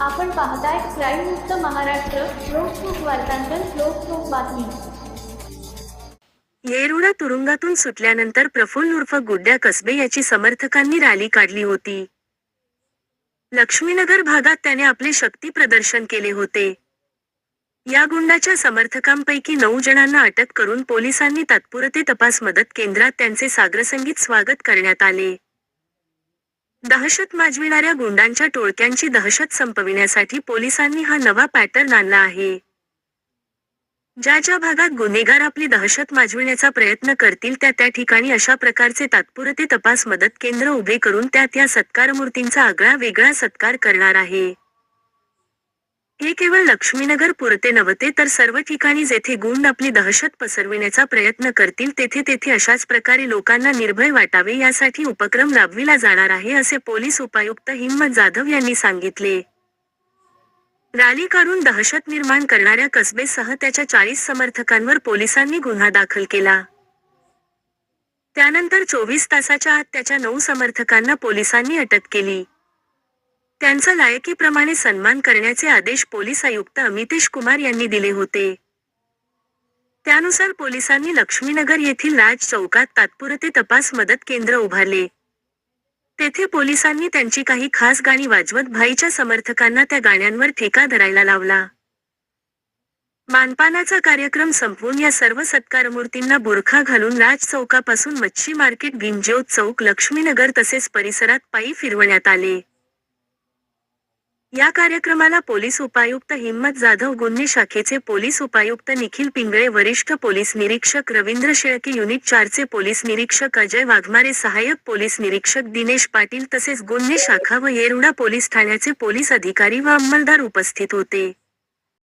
आपण पाहताय क्राईम मुक्त महाराष्ट्र लोकसुख वार्तांकन लोकसुख बातमी. येरुळा तुरुंगातून सुटल्यानंतर प्रफुल्ल उर्फ गुड्ड्या कसबे याची समर्थकांनी रॅली काढली होती. लक्ष्मीनगर भागात त्याने आपले शक्ती प्रदर्शन केले होते. या गुंडाच्या समर्थकांपैकी नऊ जणांना अटक करून पोलिसांनी तात्पुरते तपास मदत केंद्रात त्यांचे सागरसंगीत स्वागत करण्यात आले. दहशत माजविणाऱ्या गुंडांच्या टोळक्यांची दहशत संपविण्यासाठी पोलिसांनी हा नवा पॅटर्न आणला आहे. ज्या ज्या भागात गुन्हेगार आपली दहशत माजविण्याचा प्रयत्न करतील त्या त्या ठिकाणी अशा प्रकारचे तात्पुरते तपास मदत केंद्र उभे करून त्यात या सत्कारमूर्तींचा आगळा वेगळा सत्कार करणार आहे. हे केवळ लक्ष्मीनगर पुरते नव्हते तर सर्व ठिकाणी जेथे गुंड आपली दहशत पसरविण्याचा प्रयत्न करतील तेथे तेथे अशाच प्रकारे लोकांना निर्भय वाटावे यासाठी उपक्रम राबविला जाणार आहे असे पोलीस उपायुक्त हिम्मत जाधव यांनी सांगितले. रॅली काढून दहशत निर्माण करणाऱ्या कसबेसह त्याच्या चाळीस समर्थकांवर पोलिसांनी गुन्हा दाखल केला. त्यानंतर चोवीस तासाच्या आत त्याच्या नऊ समर्थकांना पोलिसांनी अटक केली. त्यांचा लायकीप्रमाणे सन्मान करण्याचे आदेश पोलीस आयुक्त अमितेश कुमार यांनी दिले होते. त्यानुसार पोलिसांनी लक्ष्मीनगर येथील राज चौकात तात्पुरते तपास मदत केंद्र उभारले. तेथे पोलिसांनी त्यांची काही खास गाणी वाजवत भाईच्या समर्थकांना त्या गाण्यांवर ठेका धरायला लावला. मानपानाचा कार्यक्रम संपवून या सर्व सत्कारमूर्तींना बुरखा घालून राज चौकापासून मच्छी मार्केट गिंजोत चौक लक्ष्मीनगर तसेच परिसरात पायी फिरवण्यात आले. या कार्यक्रमाला पोलीस उपायुक्त हिम्मत जाधव गुन्हे शाखेचे पोलीस उपायुक्त निखिल पिंगळे वरिष्ठ पोलीस निरीक्षक रवींद्र शेळके युनिट चारचे पोलीस निरीक्षक अजय वाघमारे सहाय्यक पोलीस निरीक्षक दिनेश पाटील तसेच गुन्हे शाखा व येरुडा पोलीस ठाण्याचे पोलीस अधिकारी व अंमलदार उपस्थित होते.